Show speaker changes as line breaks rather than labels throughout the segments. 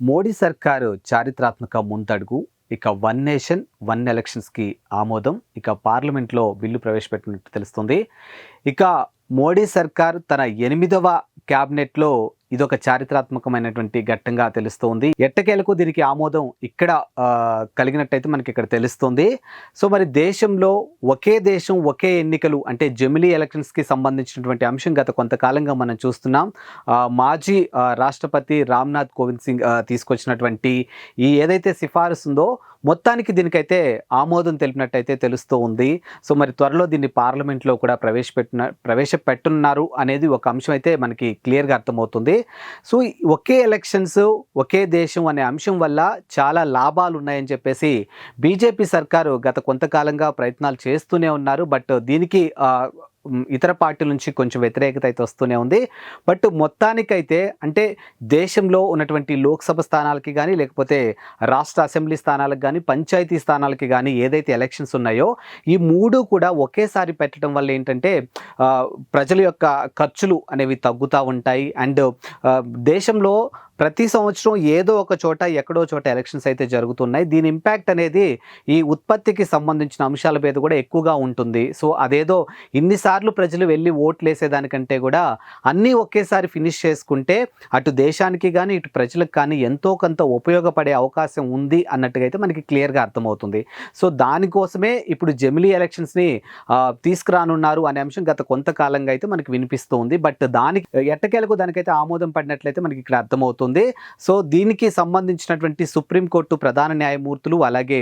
మోడీ సర్కారు చారిత్రాత్మక ముందడుగు ఇక వన్ నేషన్ వన్ ఎలక్షన్స్కి ఆమోదం ఇక పార్లమెంట్లో బిల్లు ప్రవేశపెట్టినట్టు తెలుస్తుంది. ఇక మోడీ సర్కార్ తన ఎనిమిదవ క్యాబినెట్లో ఇదొక చారిత్రాత్మకమైనటువంటి ఘట్టంగా తెలుస్తుంది. ఎట్టకేలకు దీనికి ఆమోదం ఇక్కడ కలిగినట్టయితే మనకి ఇక్కడ తెలుస్తుంది. సో మరి దేశంలో ఒకే దేశం ఒకే ఎన్నికలు అంటే జమిలీ ఎలక్షన్స్కి సంబంధించినటువంటి అంశం గత కొంతకాలంగా మనం చూస్తున్నాం. మాజీ రాష్ట్రపతి రామ్నాథ్ కోవింద్ సింగ్ తీసుకొచ్చినటువంటి ఈ ఏదైతే సిఫారసు ఉందో మొత్తానికి దీనికైతే ఆమోదం తెలిపినట్టయితే తెలుస్తూ ఉంది సో మరి త్వరలో దీన్ని పార్లమెంట్లో కూడా ప్రవేశపెట్టిన ప్రవేశపెట్టున్నారు అనేది ఒక అంశం అయితే మనకి క్లియర్గా అర్థమవుతుంది. సో ఒకే ఎలక్షన్స్ ఒకే దేశం అనే అంశం వల్ల చాలా లాభాలు ఉన్నాయని చెప్పేసి బీజేపీ సర్కారు గత కొంతకాలంగా ప్రయత్నాలు చేస్తూనే ఉన్నారు. బట్ దీనికి ఆ, ఇతర పార్టీల నుంచి కొంచెం వ్యతిరేకత అయితే వస్తూనే ఉంది. బట్ మొత్తానికైతే అంటే దేశంలో ఉన్నటువంటి లోక్సభ స్థానాలకి కానీ లేకపోతే రాష్ట్ర అసెంబ్లీ స్థానాలకు కానీ పంచాయతీ స్థానాలకి కానీ ఏదైతే ఎలక్షన్స్ ఉన్నాయో ఈ మూడు కూడా ఒకేసారి పెట్టడం వల్ల ఏంటంటే ప్రజల యొక్క ఖర్చులు అనేవి తగ్గుతూ ఉంటాయి. అండ్ దేశంలో ప్రతి సంవత్సరం ఏదో ఒక చోట ఎక్కడో చోట ఎలక్షన్స్ అయితే జరుగుతున్నాయి. దీని ఇంపాక్ట్ అనేది ఈ ఉత్పత్తికి సంబంధించిన అంశాల మీద కూడా ఎక్కువగా ఉంటుంది. సో అదేదో ఇన్నిసార్లు ప్రజలు వెళ్ళి ఓట్లు వేసేదానికంటే కూడా అన్నీ ఒకేసారి ఫినిష్ చేసుకుంటే అటు దేశానికి కానీ ఇటు ప్రజలకు కానీ ఎంతో కొంత ఉపయోగపడే అవకాశం ఉంది అన్నట్టుగా అయితే మనకి క్లియర్గా అర్థమవుతుంది. సో దానికోసమే ఇప్పుడు జమిలీ ఎలక్షన్స్ని తీసుకురానున్నారు అనే అంశం గత కొంతకాలంగా అయితే మనకి వినిపిస్తూ ఉంది బట్ దానికి ఎట్టకేలకు దానికైతే ఆమోదం పడినట్లయితే మనకి ఇక్కడ అర్థమవుతుంది. సో దీనికి సంబంధించినటువంటి సుప్రీంకోర్టు ప్రధాన న్యాయమూర్తులు అలాగే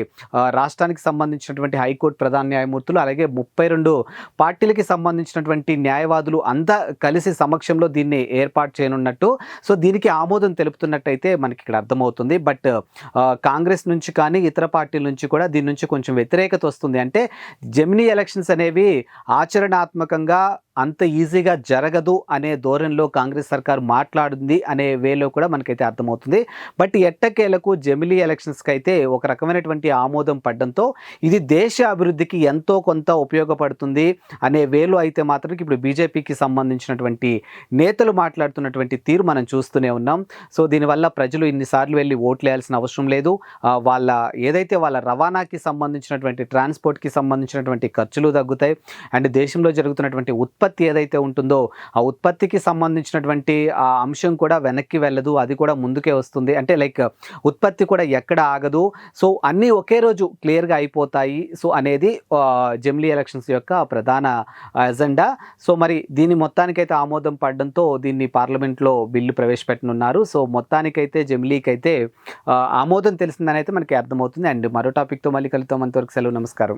రాష్ట్రానికి సంబంధించినటువంటి హైకోర్టు ప్రధాన న్యాయమూర్తులు అలాగే ముప్పై రెండు పార్టీలకి సంబంధించినటువంటి న్యాయవాదులు అంతా కలిసి సమక్షంలో దీన్ని ఏర్పాటు చేయనున్నట్టు సో దీనికి ఆమోదం తెలుపుతున్నట్టయితే మనకి ఇక్కడ అర్థమవుతుంది. బట్ కాంగ్రెస్ నుంచి కానీ ఇతర పార్టీల నుంచి కూడా దీని నుంచి కొంచెం వ్యతిరేకత వస్తుంది. అంటే జమినీ ఎలక్షన్స్ అనేవి ఆచరణాత్మకంగా అంత ఈజీగా జరగదు అనే ధోరణిలో కాంగ్రెస్ సర్కార్ మాట్లాడింది అనే వేలో కూడా మనకైతే అర్థమవుతుంది. బట్ ఎట్టకేలకు జమిలీ ఎలక్షన్స్కి అయితే ఒక రకమైనటువంటి ఆమోదం పడడంతో ఇది దేశ అభివృద్ధికి ఎంతో కొంత ఉపయోగపడుతుంది అనే వేలో అయితే మాత్రం ఇప్పుడు బీజేపీకి సంబంధించినటువంటి నేతలు మాట్లాడుతున్నటువంటి తీరు మనం చూస్తూనే ఉన్నాం. సో దీనివల్ల ప్రజలు ఇన్నిసార్లు వెళ్ళి ఓట్లేయాల్సిన అవసరం లేదు. వాళ్ళ ఏదైతే వాళ్ళ రవాణాకి సంబంధించినటువంటి ట్రాన్స్పోర్ట్కి సంబంధించినటువంటి ఖర్చులు తగ్గుతాయి. అండ్ దేశంలో జరుగుతున్నటువంటి ఉత్పత్తి ఉత్పత్తి ఏదైతే ఉంటుందో ఆ ఉత్పత్తికి సంబంధించినటువంటి ఆ అంశం కూడా వెనక్కి వెళ్ళదు అది కూడా ముందుకే వస్తుంది. అంటే లైక్ ఉత్పత్తి కూడా ఎక్కడ ఆగదు. సో అన్నీ ఒకే రోజు క్లియర్గా అయిపోతాయి. సో అనేది జమిలీ ఎలక్షన్స్ యొక్క ప్రధాన ఎజెండా సో మరి దీని మొత్తానికైతే ఆమోదం పడడంతో దీన్ని పార్లమెంట్లో బిల్లు ప్రవేశపెట్టనున్నారు. సో మొత్తానికైతే జమిలీకి అయితే ఆమోదం తెలిసిందని అయితే మనకి అర్థమవుతుంది. అండ్ మరో టాపిక్తో మళ్ళీ కలుద్దాం. అంతవరకు సెలవు. నమస్కారం.